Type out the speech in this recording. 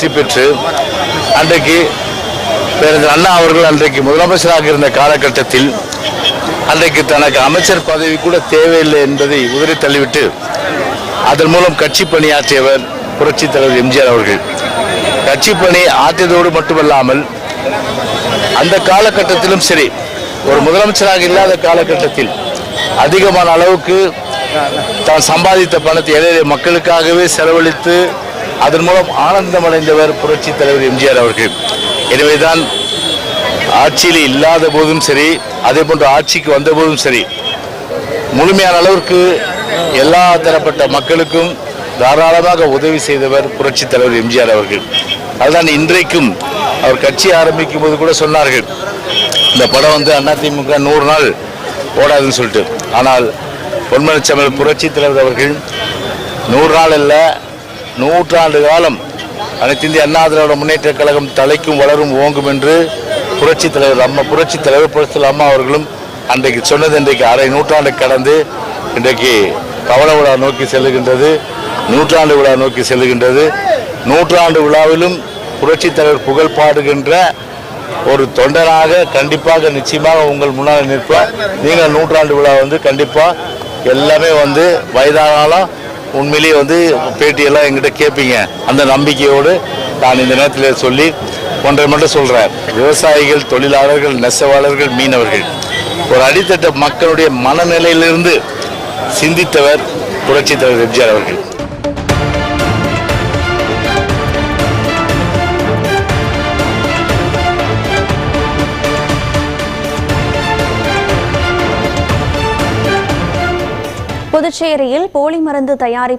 வெற்றி பெற்று அன்றைக்கு பேரறிஞர் அண்ணா அவர்கள் அன்றைக்கு முதலமைச்சராக இருந்த காலகட்டத்தில் அன்றைக்கு தனக்கு அமைச்சர் பதவி கூட தேவையில்லை என்பதை உதறி தள்ளிவிட்டு அதன் மூலம் கட்சி பணியாற்றியவர் புரட்சித் தலைவர் எம்ஜிஆர் அவர்கள். கட்சி பணி ஆற்றியதோடு மட்டுமல்லாமல் அந்த காலகட்டத்திலும் சரி ஒரு முதலமைச்சராக இல்லாத காலகட்டத்தில் அதிகமான அளவுக்கு தான் சம்பாதித்த பணத்தை ஏழை மக்களுக்காகவே செலவழித்து அதன் மூலம் ஆனந்தம் அடைந்தவர் புரட்சி தலைவர் எம்ஜிஆர் அவர்கள். எனவேதான் ஆட்சியில் இல்லாத போதும் சரி அதே போன்று ஆட்சிக்கு வந்த போதும் சரி முழுமையான அளவிற்கு எல்லா தரப்பட்ட மக்களுக்கும் தாராளமாக உதவி செய்தவர் புரட்சி தலைவர் எம்ஜிஆர் அவர்கள். அதுதான் இன்றைக்கும் அவர் கட்சி ஆரம்பிக்கும் போது கூட சொன்னார்கள். இந்த படம் வந்து அதிமுக நூறு நாள் ஓடாதுன்னு சொல்லிட்டு. ஆனால் பொன்மனச்சமல் புரட்சி தலைவர் அவர்கள் நூறு நாள் அல்ல நூற்றாண்டு காலம் அனைத்திந்திய அண்ணா திராவிட முன்னேற்ற கழகம் தலைக்கும் வளரும் ஓங்கும் என்று புரட்சித் தலைவர் அம்மா புரட்சித் தலைவர் புரட்சி அம்மா அவர்களும் அன்றைக்கு சொன்னது இன்றைக்கு அரை நூற்றாண்டு கடந்து இன்றைக்கு பவள விழா நோக்கி செல்லுகின்றது நூற்றாண்டு விழா நோக்கி செல்லுகின்றது. நூற்றாண்டு விழாவிலும் புரட்சித் தலைவர் புகழ் பாடுகின்ற ஒரு தொண்டனாக கண்டிப்பாக நிச்சயமாக உங்கள் முன்னால் நிற்பார். நீங்கள் நூற்றாண்டு விழா வந்து கண்டிப்பாக எல்லாமே வந்து வயதானாலும் உண்மையிலேயே வந்து பேட்டியெல்லாம் எங்கிட்ட கேட்பீங்க. அந்த நம்பிக்கையோடு நான் இந்த நேரத்தில் சொல்லி ஒன்றை மட்டும் சொல்கிறேன் விவசாயிகள் தொழிலாளர்கள் நெசவாளர்கள் மீனவர்கள் ஒரு அடித்தட்ட மக்களுடைய மனநிலையிலிருந்து சிந்தித்தவர் புரட்சித்தவர் எம்ஜிஆர் அவர்கள். புதுச்சேரியில் போலி மருந்து தயாரிப்பு